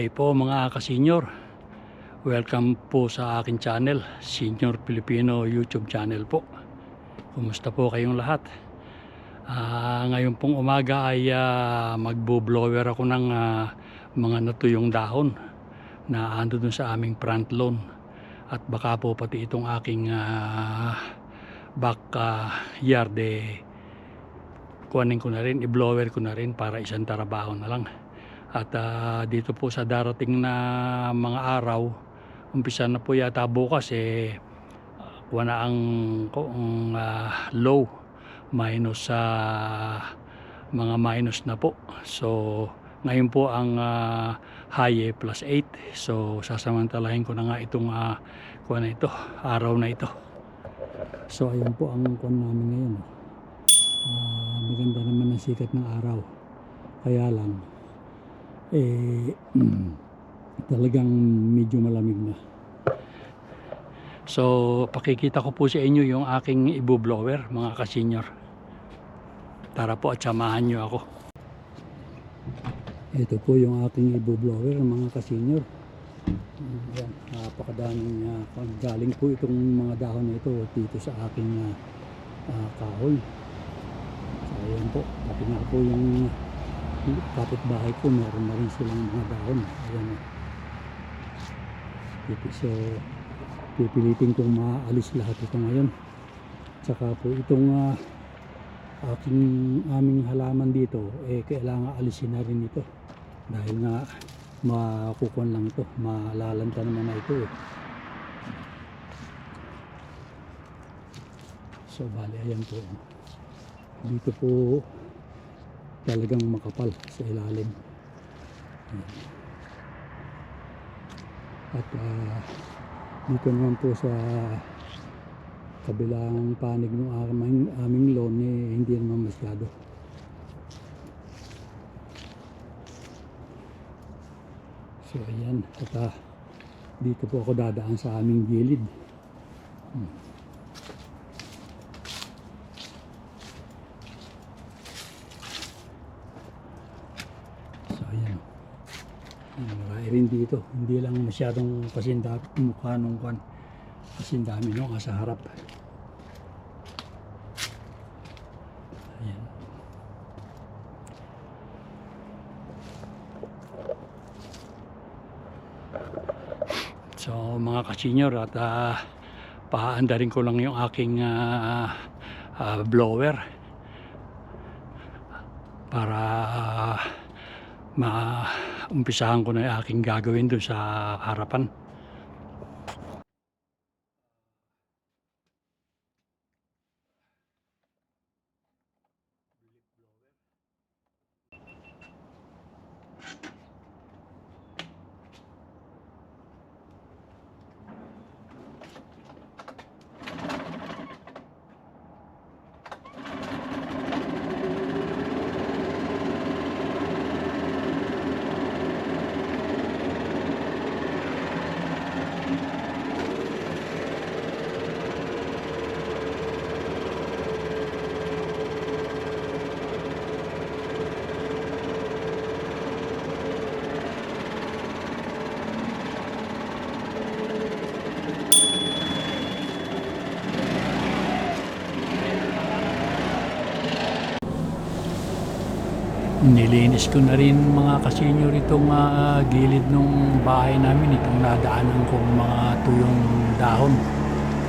Day po mga kasenyor. Welcome po sa akin channel, Senior Filipino YouTube channel po. Kumusta po kayong lahat? Ah, ngayon pong umaga ay ah, magbo-blower ako ng ah, mga natuyong dahon na ando dun sa aming front lawn. At baka po pati itong aking ah, back ah, yard eh, kuhanin ko na rin, i-blower ko na rin para isang trabaho na lang. At ah, dito po sa darating na mga araw, umpisa na po yata bukas eh kuha ang, ang ah, low minus sa mga minus na po. So ngayon po ang ah, high eh, plus 8. So sasamantalahin ko na nga itong uh, kuha na ito, araw na ito. So ayun po ang kuha namin ngayon. Ah, maganda naman ang sikat ng araw. Kaya lang eh talagang medyo malamig na. So, pakikita ko po sa inyo yung aking ibo-blower, mga kasenyor. Tara po at samahan nyo ako. Ito po yung aking ibo-blower, mga kasenyor. Yan, napakadaming uh, galing po itong mga dahon na ito dito sa aking ah, kahoy. So, ayan po, pati nga po yung kapitbahay ko, meron na rin silang mga dahon. Ayan so, pipilitin kong maalis lahat ito ngayon. Tsaka po itong ah, aking aming halaman dito, eh kailangan alisin na rin ito. Dahil nga makukuhan lang ito, malalanta naman na ito eh. So bali, ayan po. Dito po talagang makapal sa ilalim. At ah, dito naman po sa kabilang panig ng aming, aming lawn eh, hindi naman masyado. So ayan, at ah, dito po ako dadaan sa aming gilid. Hmm. So ayan. Ayan, Marami rin dito. Hindi lang masyadong kasinda mukha nung kwan. Kasing dami nung sa harap. Ayan. So mga kasenyor at uh, paanda rin ko lang yung aking ah, ah, blower para ah, maumpisahan ko na yung aking gagawin doon sa harapan. Nilinis ko na rin mga kasenyor itong ah, gilid ng bahay namin, itong nadaanan kong mga tuyong dahon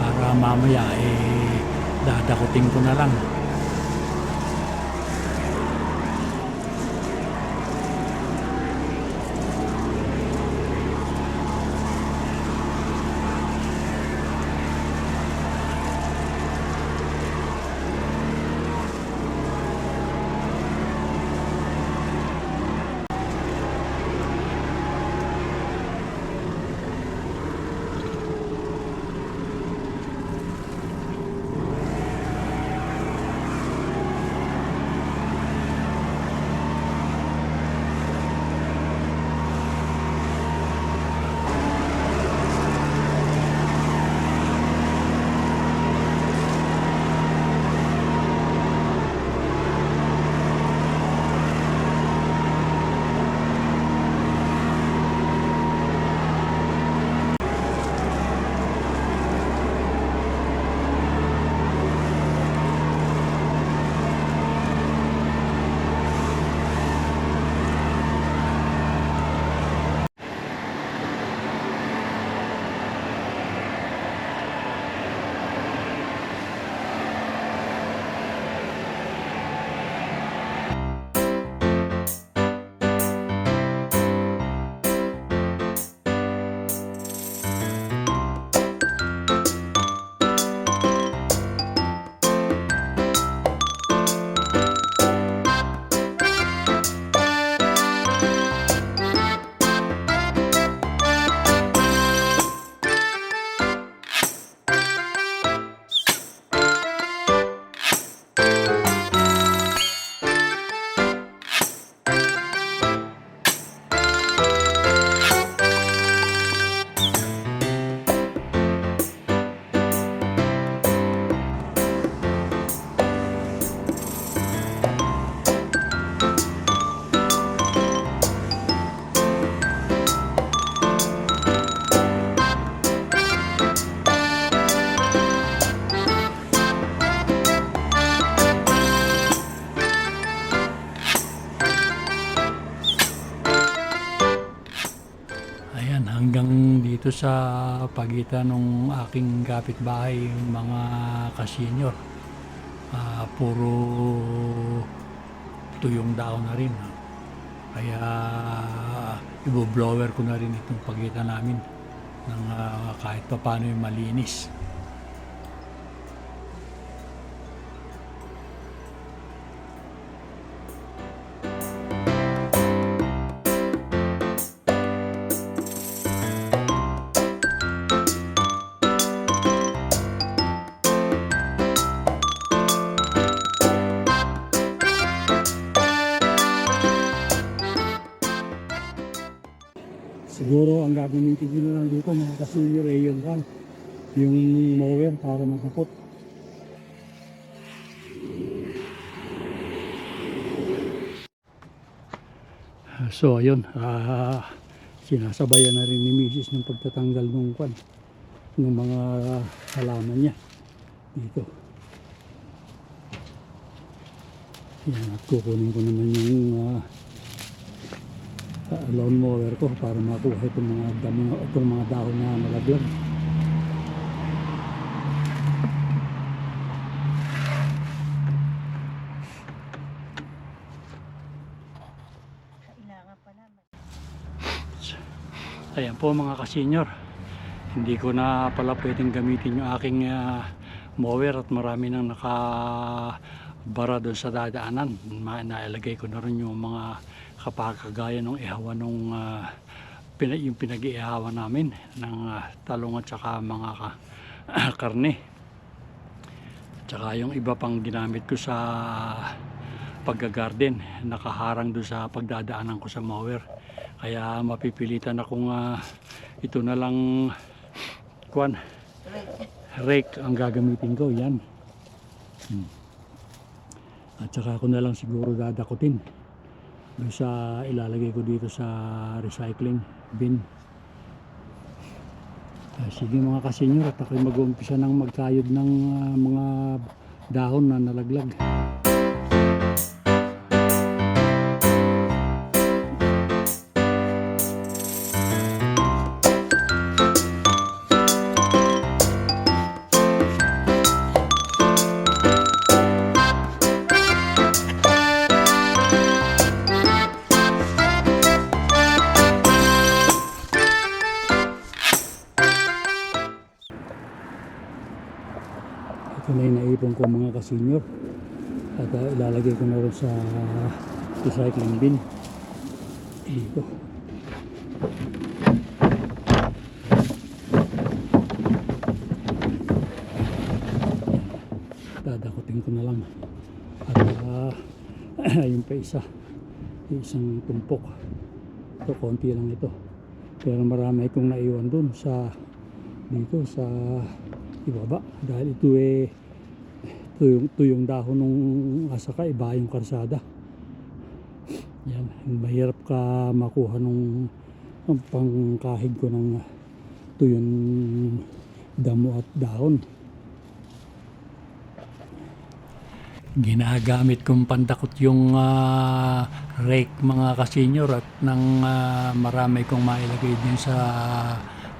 para mamaya eh dadakutin ko na lang. Hanggang dito sa pagitan ng aking kapitbahay mga kasenyor ah, puro tuyong daon na rin kaya ibo-blower ko na rin itong pagitan namin ng ah, kahit pa paano yung malinis gagamitin ko na lang dito mga kasenyor ay yung kan, yung mower para makapot. So ayun, ah, sinasabayan na rin ni Mrs. ng pagtatanggal ng kwan ng mga halaman niya dito. Yan, at kukunin ko naman yung uh, lawn mower ko para makuha itong mga damo, itong mga dahon na malaglag. Ayan po mga kasenyor. Hindi ko na pala pwedeng gamitin yung aking ah, mower at marami nang nakabara doon sa dadaanan. Ma- Nailagay ko na rin yung mga kapagkagaya ng ihawan ng pina, yung pinag-ihawan namin ng ah, talong at saka mga ka- karne. Tsaka yung iba pang ginamit ko sa paggagarden nakaharang doon sa pagdadaanan ko sa mower kaya mapipilitan akong ah, ito na lang kwan rake ang gagamitin ko yan Hmm. At saka ako na lang siguro dadakutin. Doon sa ilalagay ko dito sa recycling bin. Ah, sige mga kasenyor at ako'y mag-uumpisa ng magkayod ng ah, mga dahon na nalaglag mga kasenyor. At uh, ilalagay ko na rin sa recycling bin. Dito. Dadakutin ko na lang. At uh, ayun pa isa. Isang tumpok. Ito, konti lang ito. Pero marami akong naiwan dun sa dito sa ibaba dahil ito eh tuyong, tuyong dahon ng asaka iba yung karsada. Yan mahirap ka makuha nung ang pangkahig ko ng tuyong damo at dahon. Ginagamit kong pandakot yung ah, rake mga kasenyor at nang ah, marami kong mailagay din sa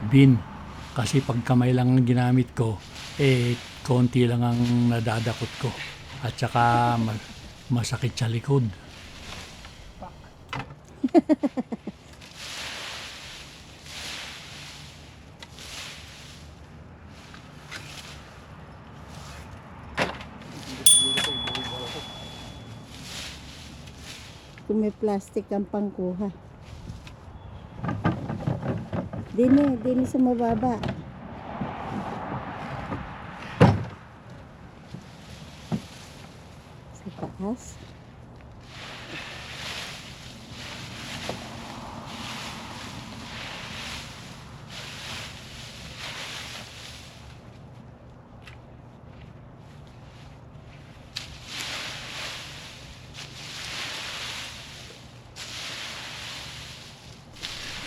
bin. Kasi pag kamay lang ang ginamit ko eh konti lang ang nadadakot ko at saka ma- masakit sa likod Kung may plastic ang pangkuha. Dini, dini sa mababa. Taas.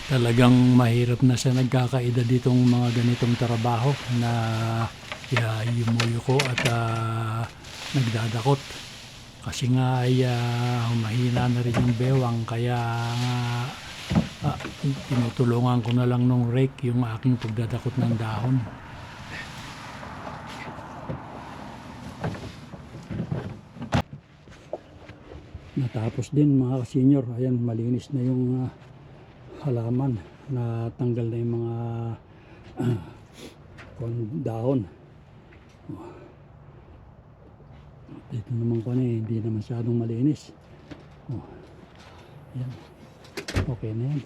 talagang mahirap na sa nagkakaedad ditong mga ganitong trabaho na ya, yumuyo ko at ah, nagdadakot kasi nga ay ah, humahina na rin yung bewang kaya nga Ah, tinutulungan ko na lang nung rake yung aking pagdadakot ng dahon. Natapos din mga senior, ayan malinis na yung ah, halaman na tanggal na yung mga kon- dahon. Oh. Dito naman ko eh, hindi na masyadong malinis. Oh. Ayan. Okay na yan.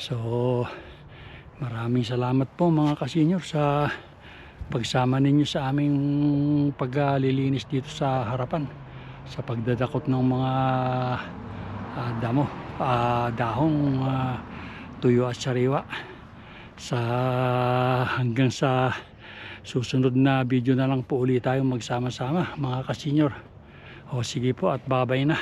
So, maraming salamat po mga kasenyor sa pagsama ninyo sa aming paglilinis dito sa harapan sa pagdadakot ng mga ah, damo, ah, dahong ah, tuyo at sariwa sa hanggang sa susunod na video na lang po ulit tayong magsama-sama mga kasenyor o sige po at babay na